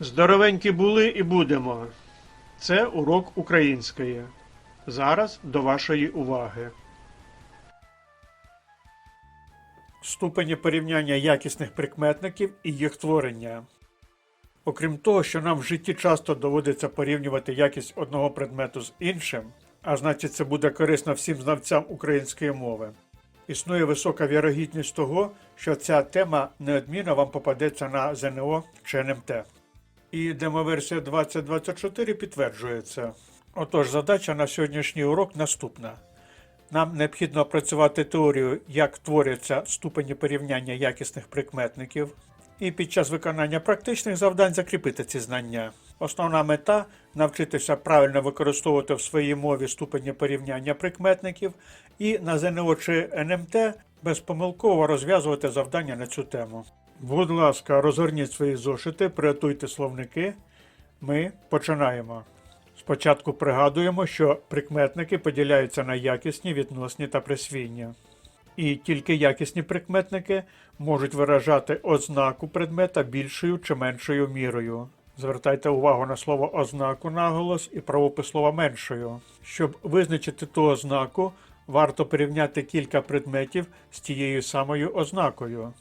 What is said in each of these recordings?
Здоровенькі були і будемо. Це урок української. Зараз до вашої уваги. Ступені порівняння якісних прикметників і їх творення. Окрім того, що нам в житті часто доводиться порівнювати якість одного предмету з іншим, а значить це буде корисно всім знавцям української мови. Існує висока вірогідність того, що ця тема неодмінно вам попадеться на ЗНО чи НМТ. І демоверсія 2024 підтверджує це. Отож, задача на сьогоднішній урок наступна. Нам необхідно опрацювати теорію, як творяться ступені порівняння якісних прикметників, і під час виконання практичних завдань закріпити ці знання. Основна мета навчитися правильно використовувати в своїй мові ступені порівняння прикметників і на ЗНО чи НМТ безпомилково розв'язувати завдання на цю тему. Будь ласка, розгорніть свої зошити, приготуйте словники. Ми починаємо. Спочатку пригадуємо, що прикметники поділяються на якісні, відносні та присвійні. І тільки якісні прикметники можуть виражати ознаку предмета більшою чи меншою мірою. Звертайте увагу на слово ознаку наголос і правопис слова меншою. Щоб визначити ту ознаку, варто порівняти кілька предметів з тією самою ознакою.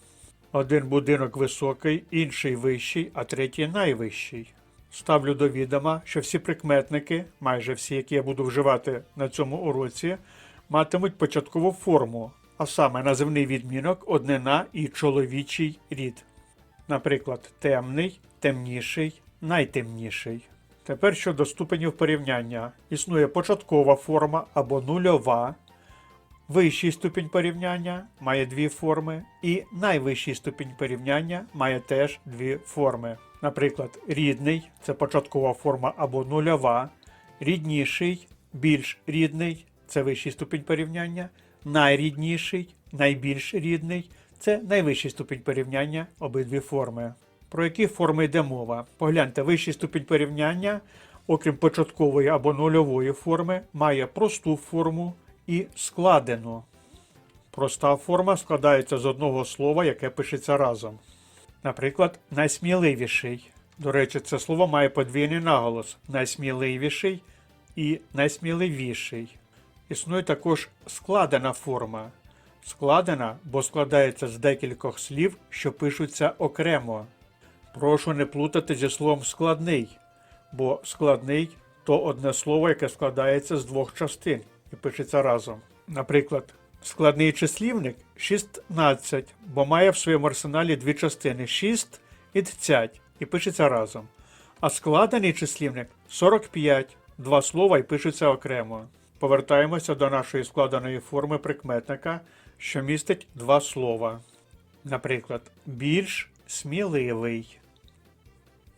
Один будинок високий, інший вищий, а третій найвищий. Ставлю до відома, що всі прикметники, майже всі, які я буду вживати на цьому уроці, матимуть початкову форму, а саме називний відмінок, однина і чоловічий рід. Наприклад, темний, темніший, найтемніший. Тепер щодо ступенів порівняння. Існує початкова форма або нульова, Вищий ступінь порівняння має дві форми, і найвищий ступінь порівняння має теж дві форми. Наприклад, рідний це початкова форма або нульова, рідніший, більш рідний це вищий ступінь порівняння, найрідніший, найбільш рідний це найвищий ступінь порівняння обидві форми. Про які форми йде мова? Погляньте, вищий ступінь порівняння, окрім початкової або нульової форми, має просту форму і складену. Проста форма складається з одного слова, яке пишеться разом. Наприклад, найсміливіший. До речі, це слово має подвійний наголос найсміливіший і найсміливіший. Існує також складена форма. Складена, бо складається з декількох слів, що пишуться окремо. Прошу не плутати зі словом складний, бо складний то одне слово, яке складається з двох частин і пишеться разом. Наприклад, складний числівник 16, бо має в своєму арсеналі дві частини 6 і 10 і пишеться разом. А складений числівник 45, два слова і пишуться окремо. Повертаємося до нашої складеної форми прикметника, що містить два слова. Наприклад, більш сміливий.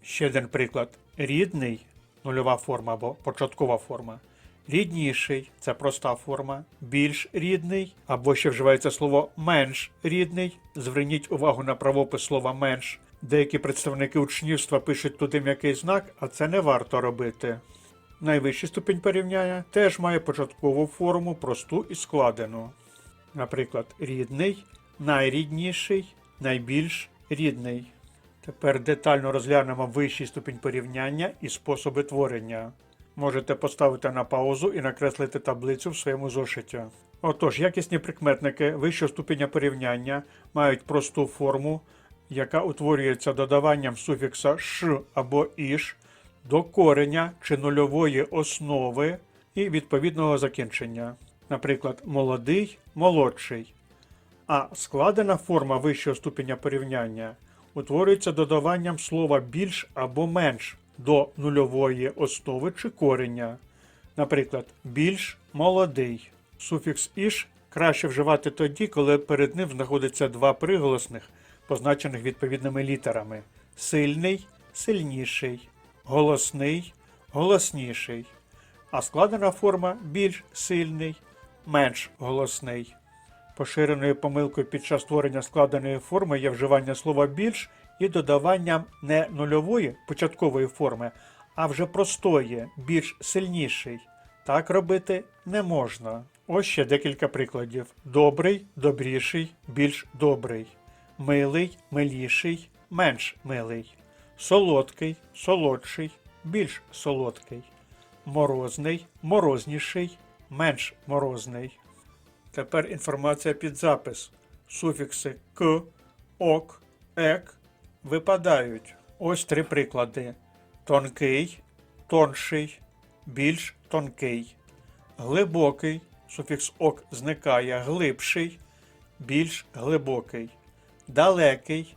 Ще один приклад. Рідний нульова форма або початкова форма. Рідніший це проста форма, більш рідний, або ще вживається слово менш рідний. Зверніть увагу на правопис слова менш. Деякі представники учнівства пишуть туди м'який знак, а це не варто робити. Найвищий ступінь порівняння теж має початкову форму, просту і складену. Наприклад, рідний, найрідніший, найбільш рідний. Тепер детально розглянемо вищий ступінь порівняння і способи творення. Можете поставити на паузу і накреслити таблицю в своєму зошиті. Отож, якісні прикметники вищого ступеня порівняння мають просту форму, яка утворюється додаванням суфікса ш або іш до кореня чи нульової основи і відповідного закінчення. Наприклад, молодий, молодший. А складена форма вищого ступеня порівняння утворюється додаванням слова більш або менш до нульової основи чи кореня. Наприклад, більш молодий. Суфікс іш краще вживати тоді, коли перед ним знаходиться два приголосних, позначених відповідними літерами: сильний, сильніший, голосний, голосніший. А складена форма більш сильний, менш голосний. Поширеною помилкою під час створення складеної форми є вживання слова більш і додаванням не нульової початкової форми, а вже простої, більш сильніший. Так робити не можна. Ось ще декілька прикладів: добрий, добріший, більш добрий, милий, миліший, менш милий. солодкий, солодший, більш солодкий, морозний, морозніший, менш морозний. Тепер інформація під запис. Суфікси к, ок, ек випадають. Ось три приклади: тонкий, тонший, більш тонкий, глибокий, суфікс ок зникає, глибший, більш глибокий, далекий,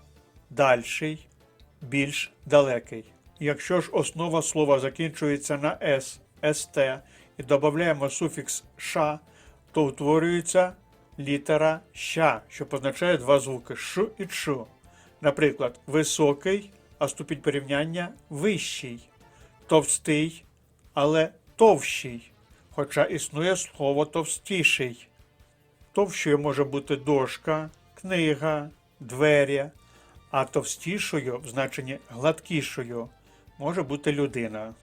дальший, більш далекий. Якщо ж основа слова закінчується на с, ст і додаємо суфікс ша, то утворюється літера ща, що позначає два звуки ш і ч. Наприклад, високий, а ступінь порівняння вищий, товстий, але товщий, хоча існує слово товстіший. Товщою може бути дошка, книга, двері, а товстішою в значенні гладкішою може бути людина.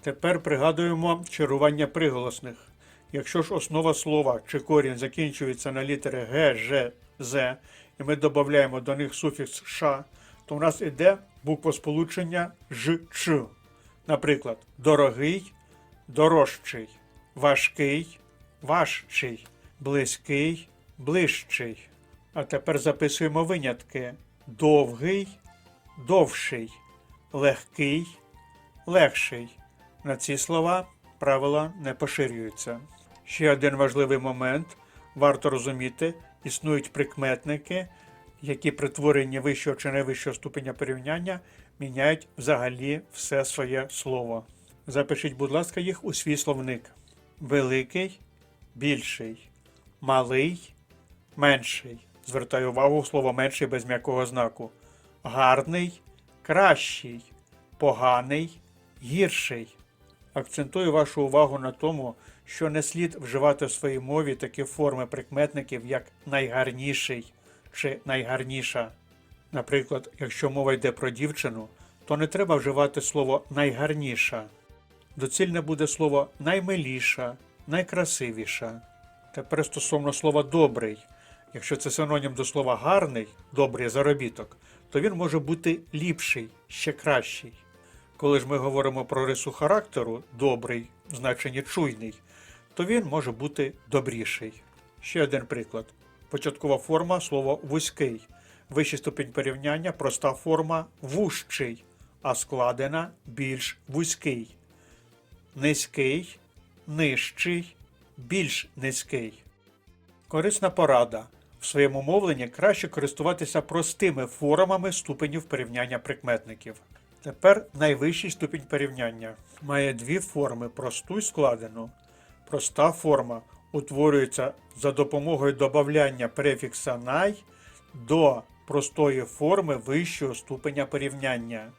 Тепер пригадуємо чарування приголосних. Якщо ж основа слова чи корінь закінчується на літери Г, Ж, З, і ми додаємо до них суфікс ша, то у нас іде буквосполучення Ж, Ч. Наприклад, дорогий, дорожчий, важкий, важчий, близький, ближчий. А тепер записуємо винятки: довгий, довший, легкий, легший. На ці слова правила не поширюються. Ще один важливий момент: варто розуміти, існують прикметники, які при творенні вищого чи найвищого ступеня порівняння міняють взагалі все своє слово. Запишіть, будь ласка, їх у свій словник: великий, більший, малий, менший. Звертаю увагу слово менший без м'якого знаку. Гарний, кращий, поганий, гірший. Акцентую вашу увагу на тому, що не слід вживати в своїй мові такі форми прикметників, як найгарніший чи найгарніша. Наприклад, якщо мова йде про дівчину, то не треба вживати слово найгарніша. Доцільне буде слово наймиліша, найкрасивіша. Тепер стосовно слова добрий. Якщо це синонім до слова гарний, добрий заробіток, то він може бути ліпший, ще кращий. Коли ж ми говоримо про рису характеру добрий, в значенні чуйний, то він може бути добріший. Ще один приклад. Початкова форма слово вузький. Вищий ступінь порівняння проста форма вужчий, а складена більш вузький. Низький, нижчий, більш низький. Корисна порада. В своєму мовленні краще користуватися простими формами ступенів порівняння прикметників. Тепер найвищий ступінь порівняння має дві форми просту і складену. Проста форма утворюється за допомогою додавання префікса най до простої форми вищого ступеня порівняння.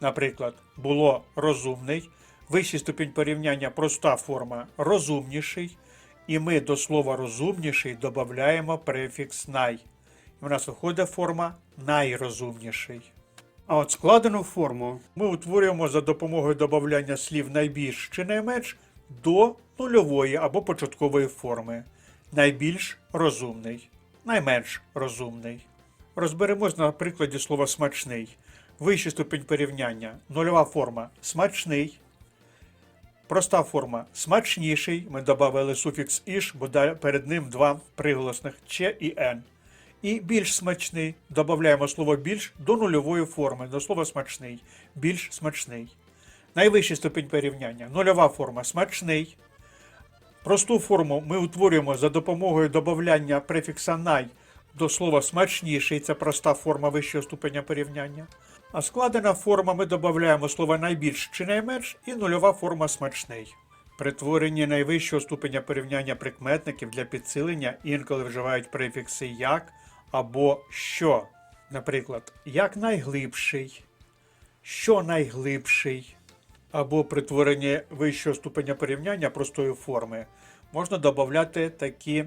Наприклад, було розумний, вищий ступінь порівняння проста форма розумніший, і ми до слова розумніший додаємо префікс най. І в нас виходить форма найрозумніший. А от складену форму ми утворюємо за допомогою додавання слів найбільш чи найменш до нульової або початкової форми. Найбільш розумний, найменш розумний. Розберемось на прикладі слова смачний. Вищий ступінь порівняння. Нульова форма смачний. Проста форма смачніший. Ми додали суфікс іш, бо перед ним два приголосних че і н. І більш смачний. Додаємо слово більш до нульової форми, до слова смачний. Більш смачний. Найвищий ступінь порівняння. Нульова форма смачний. Просту форму ми утворюємо за допомогою додавання префікса най до слова смачніший. Це проста форма вищого ступеня порівняння. А складена форма ми додаємо слово найбільш чи найменш і нульова форма смачний. При творенні найвищого ступеня порівняння прикметників для підсилення інколи вживають префікси як або що. Наприклад, як найглибший, що найглибший, або при творенні вищого ступеня порівняння простої форми можна додати такі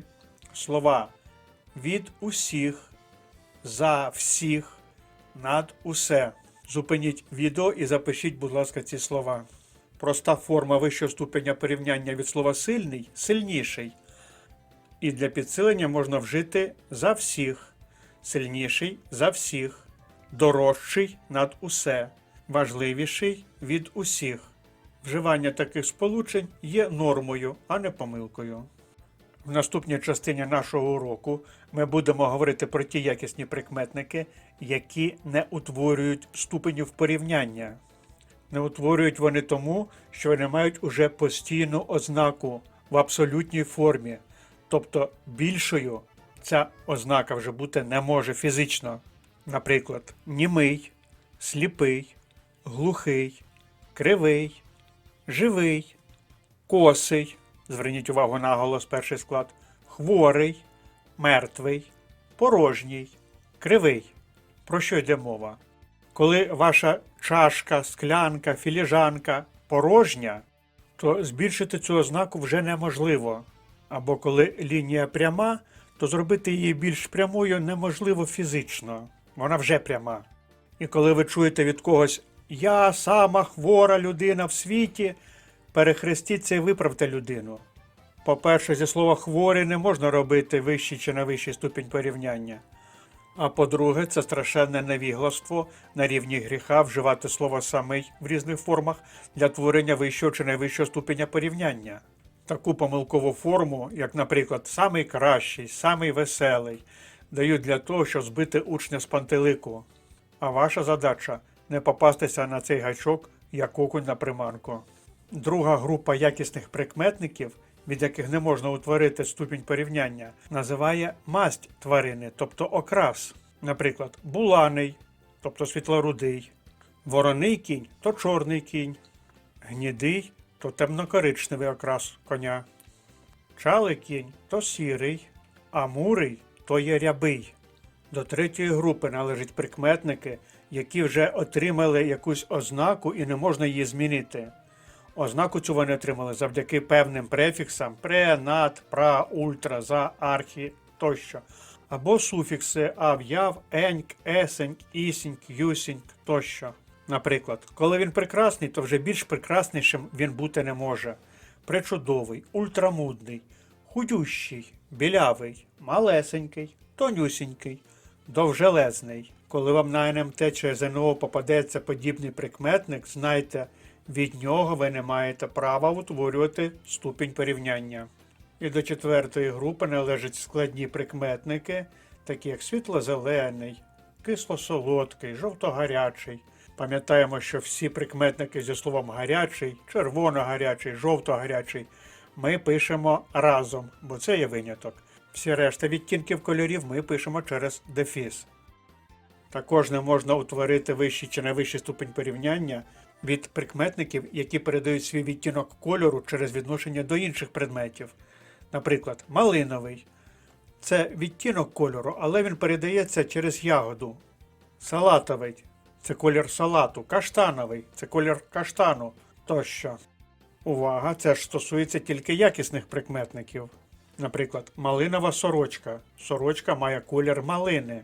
слова від усіх, за всіх, над усе. Зупиніть відео і запишіть, будь ласка, ці слова. Проста форма вищого ступеня порівняння від слова сильний сильніший. І для підсилення можна вжити за всіх, сильніший за всіх, дорожчий над усе, важливіший від усіх. Вживання таких сполучень є нормою, а не помилкою. В наступній частині нашого уроку ми будемо говорити про ті якісні прикметники, які не утворюють ступенів порівняння. Не утворюють вони тому, що вони мають уже постійну ознаку в абсолютній формі, тобто більшою ця ознака вже бути не може фізично. Наприклад, німий, сліпий, глухий, кривий, живий, косий. Зверніть увагу на голос перший склад. Хворий, мертвий, порожній, кривий. Про що йде мова? Коли ваша чашка, склянка, філіжанка порожня, то збільшити цю ознаку вже неможливо. Або коли лінія пряма, то зробити її більш прямою неможливо фізично. Вона вже пряма. І коли ви чуєте від когось Я сама хвора людина в світі, перехрестіться і виправте людину. По-перше, зі слова хворий не можна робити вищий чи на вищий ступінь порівняння. А по-друге, це страшенне невігластво на рівні гріха вживати слово самий в різних формах для творення вищого чи найвищого ступеня порівняння. Таку помилкову форму, як, наприклад, самий кращий, самий веселий, дають для того, щоб збити учня з пантелику. А ваша задача не попастися на цей гачок, як окунь на приманку. Друга група якісних прикметників, від яких не можна утворити ступінь порівняння, називає масть тварини, тобто окрас. Наприклад, буланий, тобто світлорудий, вороний кінь то чорний кінь, гнідий то темнокоричневий окрас коня, чалий кінь то сірий, а мурий то є рябий. До третьої групи належать прикметники, які вже отримали якусь ознаку і не можна її змінити. Ознаку цю вони отримали завдяки певним префіксам пре, над, пра, ультра, за, архі тощо. Або суфікси ав, яв, еньк, есеньк, ісіньк, юсіньк тощо. Наприклад, коли він прекрасний, то вже більш прекраснішим він бути не може. Пречудовий, ультрамудний, худющий, білявий, малесенький, тонюсінький, довжелезний. Коли вам на НМТ чи ЗНО попадеться подібний прикметник, знайте, від нього ви не маєте права утворювати ступінь порівняння. І до четвертої групи належать складні прикметники, такі як світло-зелений, кисло-солодкий, жовто-гарячий. Пам'ятаємо, що всі прикметники зі словом гарячий, червоно-гарячий, жовто-гарячий ми пишемо разом, бо це є виняток. Всі решта відтінків кольорів ми пишемо через дефіс. Також не можна утворити вищий чи найвищий ступень порівняння від прикметників, які передають свій відтінок кольору через відношення до інших предметів. Наприклад, малиновий це відтінок кольору, але він передається через ягоду. Салатовий це колір салату, каштановий це колір каштану тощо. Увага! Це ж стосується тільки якісних прикметників. Наприклад, малинова сорочка. Сорочка має колір малини.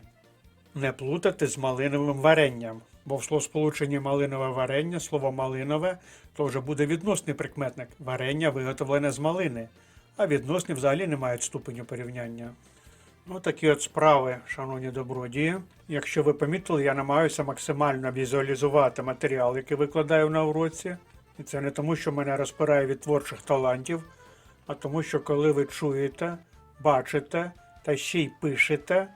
Не плутати з малиновим варенням, бо в словосполученні малинове варення слово малинове то вже буде відносний прикметник варення виготовлене з малини, а відносні взагалі не мають ступеню порівняння. Ну, такі от справи, шановні добродії. Якщо ви помітили, я намагаюся максимально візуалізувати матеріал, який викладаю на уроці. І це не тому, що мене розпирає від творчих талантів, а тому, що коли ви чуєте, бачите та ще й пишете,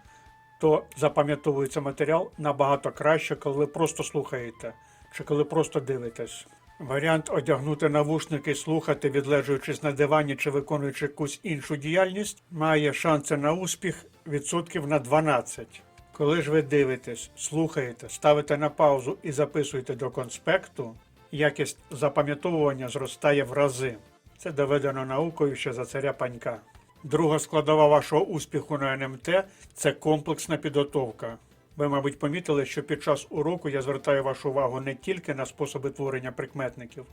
то запам'ятовується матеріал набагато краще, коли ви просто слухаєте чи коли просто дивитесь. Варіант одягнути навушники, слухати, відлежуючись на дивані чи виконуючи якусь іншу діяльність, має шанси на успіх відсотків на 12. Коли ж ви дивитесь, слухаєте, ставите на паузу і записуєте до конспекту, якість запам'ятовування зростає в рази. Це доведено наукою ще за царя панька. Друга складова вашого успіху на НМТ це комплексна підготовка. Ви, мабуть, помітили, що під час уроку я звертаю вашу увагу не тільки на способи творення прикметників,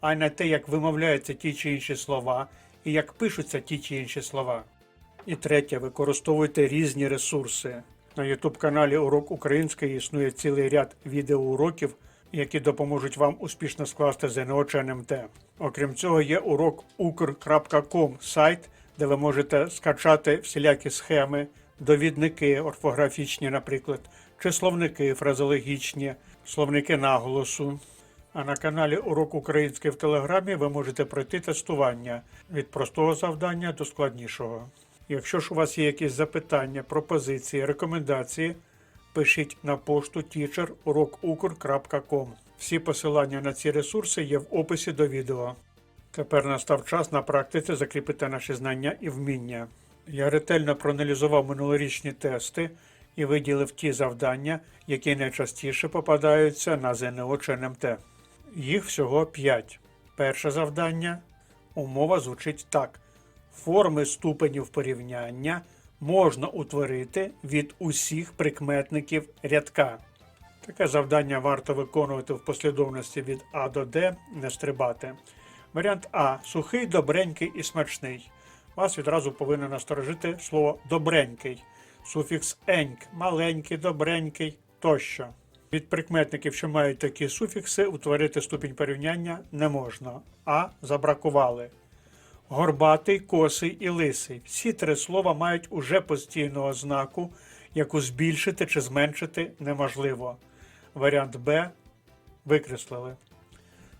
а й на те, як вимовляються ті чи інші слова і як пишуться ті чи інші слова. І третє, використовуйте різні ресурси. На YouTube каналі Урок Української існує цілий ряд відеоуроків, які допоможуть вам успішно скласти ЗНО чи НМТ. Окрім цього, є урок ukr.com сайт, де ви можете скачати всілякі схеми, довідники орфографічні, наприклад, числовники фразеологічні, словники наголосу. А на каналі Урок Український в Телеграмі ви можете пройти тестування від простого завдання до складнішого. Якщо ж у вас є якісь запитання, пропозиції, рекомендації, пишіть на пошту teacher.urok.com. Всі посилання на ці ресурси є в описі до відео. Тепер настав час на практиці закріпити наші знання і вміння. Я ретельно проаналізував минулорічні тести і виділив ті завдання, які найчастіше попадаються на ЗНО чи НМТ. Їх всього 5. Перше завдання. Умова звучить так: форми ступенів порівняння можна утворити від усіх прикметників рядка. Таке завдання варто виконувати в послідовності від А до Д, не стрибати. Варіант А сухий, добренький і смачний. Вас відразу повинно насторожити слово добренький, суфікс еньк, маленький, добренький тощо. Від прикметників, що мають такі суфікси, утворити ступінь порівняння не можна, а забракували. Горбатий, косий і лисий. Всі три слова мають уже постійну ознаку, яку збільшити чи зменшити неможливо. Варіант Б викреслили.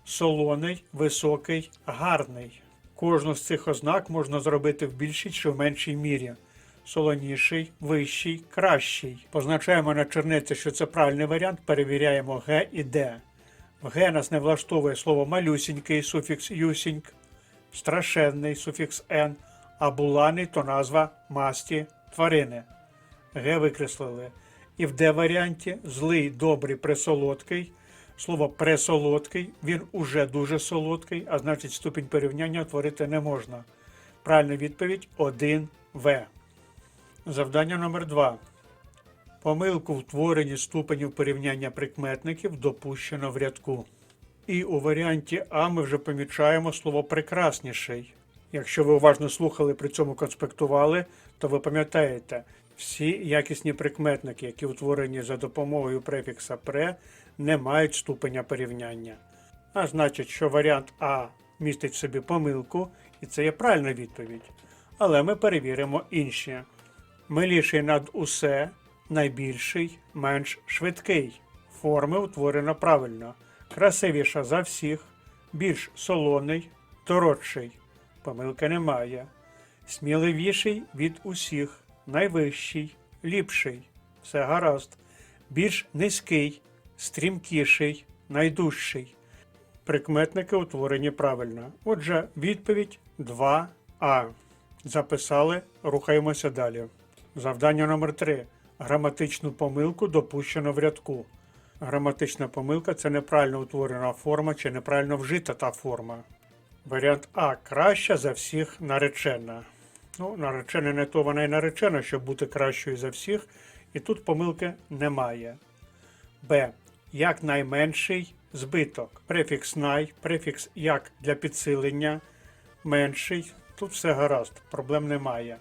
Солоний, високий, гарний. Кожну з цих ознак можна зробити в більшій чи в меншій мірі. Солоніший, вищий, кращий. Позначаємо на черниці, що це правильний варіант, перевіряємо Г і Д. В Г нас не влаштовує слово малюсінький, суфікс юсіньк, страшенний, суфікс Н, а буланий то назва масті тварини. Г викреслили. І в Д варіанті злий, добрий, пресолодкий. Слово пресолодкий, він уже дуже солодкий, а значить ступінь порівняння утворити не можна. Правильна відповідь 1В. Завдання номер 2. Помилку в творенні ступенів порівняння прикметників допущено в рядку. І у варіанті А ми вже помічаємо слово прекрасніший. Якщо ви уважно слухали, при цьому конспектували, то ви пам'ятаєте, всі якісні прикметники, які утворені за допомогою префікса пре, не мають ступеня порівняння. А значить, що варіант А містить в собі помилку, і це є правильна відповідь. Але ми перевіримо інші. Миліший над усе, найбільший, менш швидкий. Форми утворено правильно. Красивіша за всіх, більш солоний, дорожчий. Помилки немає. Сміливіший від усіх, найвищий, ліпший. Все гаразд. Більш низький, стрімкіший, найдужчий. Прикметники утворені правильно. Отже, відповідь 2А. Записали, рухаємося далі. Завдання номер 3. Граматичну помилку допущено в рядку. Граматична помилка це неправильно утворена форма чи неправильно вжита та форма. Варіант А. Краща за всіх наречена. Ну, наречена не то вона і наречена, щоб бути кращою за всіх, і тут помилки немає. Б. Як найменший збиток. Префікс най, префікс як для підсилення, менший. Тут все гаразд, проблем немає.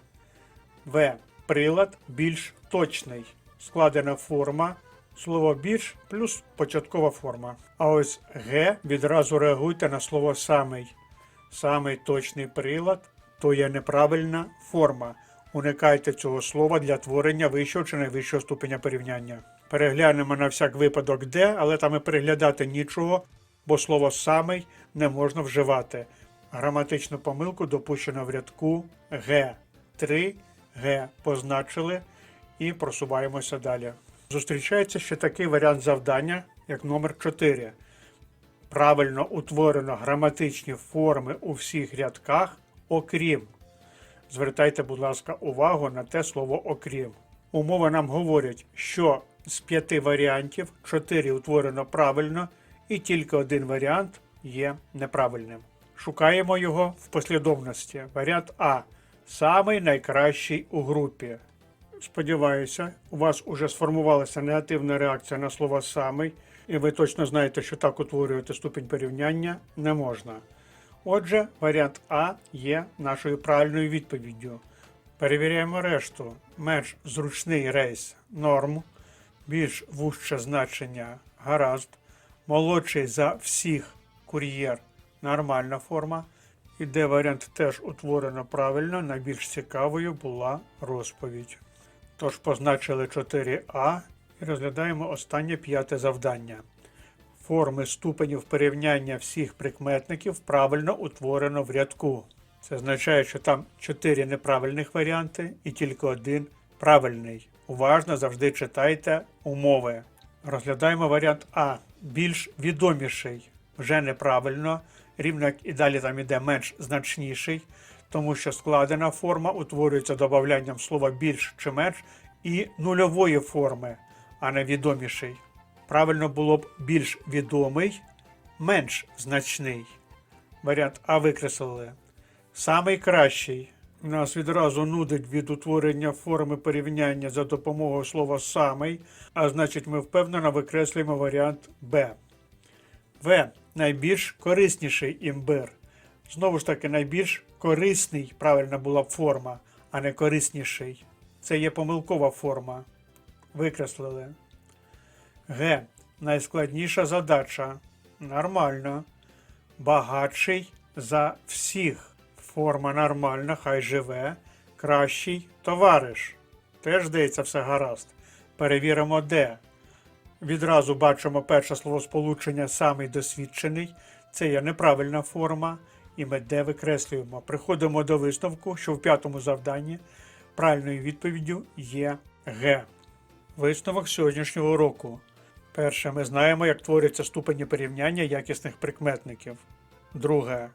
В. Прилад більш точний. Складена форма. Слово більш плюс початкова форма. А ось Г відразу реагуйте на слово самий. Самий точний прилад то є неправильна форма. Уникайте цього слова для творення вищого чи найвищого ступеня порівняння. Переглянемо на всяк випадок де, але там і переглядати нічого, бо слово самий не можна вживати. Граматичну помилку допущено в рядку Г. 3 Г позначили і просуваємося далі. Зустрічається ще такий варіант завдання, як номер 4. Правильно утворено граматичні форми у всіх рядках, окрім. Звертайте, будь ласка, увагу на те слово окрім. Умови нам говорять, що з п'яти варіантів чотири утворено правильно, і тільки один варіант є неправильним. Шукаємо його в послідовності. Варіант А. Самий найкращий у групі. Сподіваюся, у вас уже сформувалася негативна реакція на слово самий, і ви точно знаєте, що так утворювати ступінь порівняння не можна. Отже, варіант А є нашою правильною відповіддю. Перевіряємо решту. Менш зручний рейс норм, більш вужче значення гаразд, молодший за всіх кур'єр нормальна форма. І де варіант теж утворено правильно, найбільш цікавою була розповідь. Тож позначили 4А і Розглядаємо останнє п'яте завдання. Форми ступенів порівняння всіх прикметників правильно утворено в рядку. Це означає, що там чотири неправильних варіанти і тільки один правильний. Уважно завжди читайте умови. Розглядаємо варіант А. Більш відоміший. Вже неправильно, рівно як і далі там іде менш значніший, тому що складена форма утворюється додаванням слова більш чи менш і нульової форми, а не відоміший. Правильно було б більш відомий, менш значний. Варіант А викреслили. Самий кращий. Нас відразу нудить від утворення форми порівняння за допомогою слова самий, а значить ми впевнено викреслюємо варіант Б. В. Найбільш корисніший імбир. Знову ж таки, найбільш корисний правильна була б форма, а не корисніший. Це є помилкова форма. Викреслили. Г. Найскладніша задача. Нормально. Багатший за всіх. Форма нормальна, хай живе. Кращий товариш. Теж здається, все гаразд. Перевіримо де. Відразу бачимо перше словосполучення самий досвідчений. Це є неправильна форма, і ми де викреслюємо. Приходимо до висновку, що в п'ятому завданні правильною відповіддю є Г. Висновок сьогоднішнього уроку. Перше, ми знаємо, як творяться ступені порівняння якісних прикметників. Друге,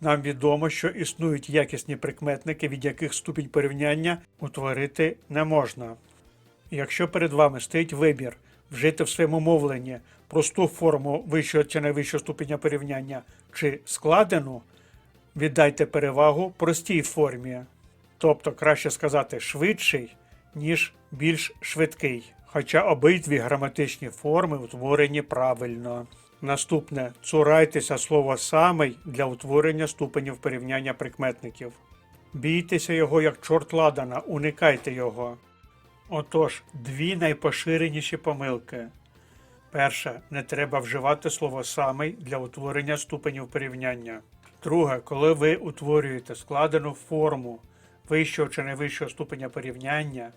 нам відомо, що існують якісні прикметники, від яких ступінь порівняння утворити не можна. Якщо перед вами стоїть вибір вжити в своєму мовленні просту форму вищого чи найвищого ступеня порівняння чи складену, віддайте перевагу простій формі. Тобто краще сказати швидший, ніж більш швидкий. Хоча обидві граматичні форми утворені правильно. Наступне цурайтеся слова самий для утворення ступенів порівняння прикметників. Бійтеся його як чорт ладана, уникайте його. Отож, дві найпоширеніші помилки. Перше, не треба вживати слово самий для утворення ступенів порівняння. Друге, коли ви утворюєте складену форму вищого чи найвищого ступеня порівняння,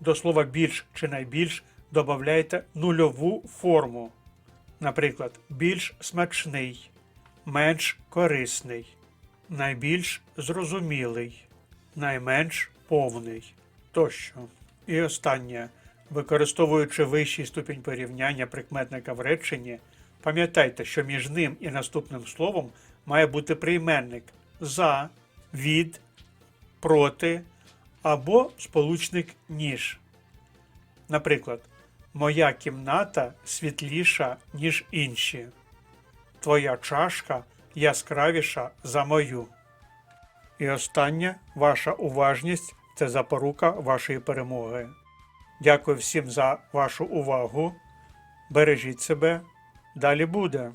до слова більш чи найбільш додавайте нульову форму. Наприклад, більш смачний, менш корисний, найбільш зрозумілий, найменш повний тощо. І останнє. Використовуючи вищий ступінь порівняння прикметника в реченні, пам'ятайте, що між ним і наступним словом має бути прийменник за, від, проти або сполучник ніж. Наприклад, Моя кімната світліша, ніж інші. Твоя чашка яскравіша за мою. І останнє ваша уважність це запорука вашої перемоги. Дякую всім за вашу увагу. Бережіть себе. Далі буде.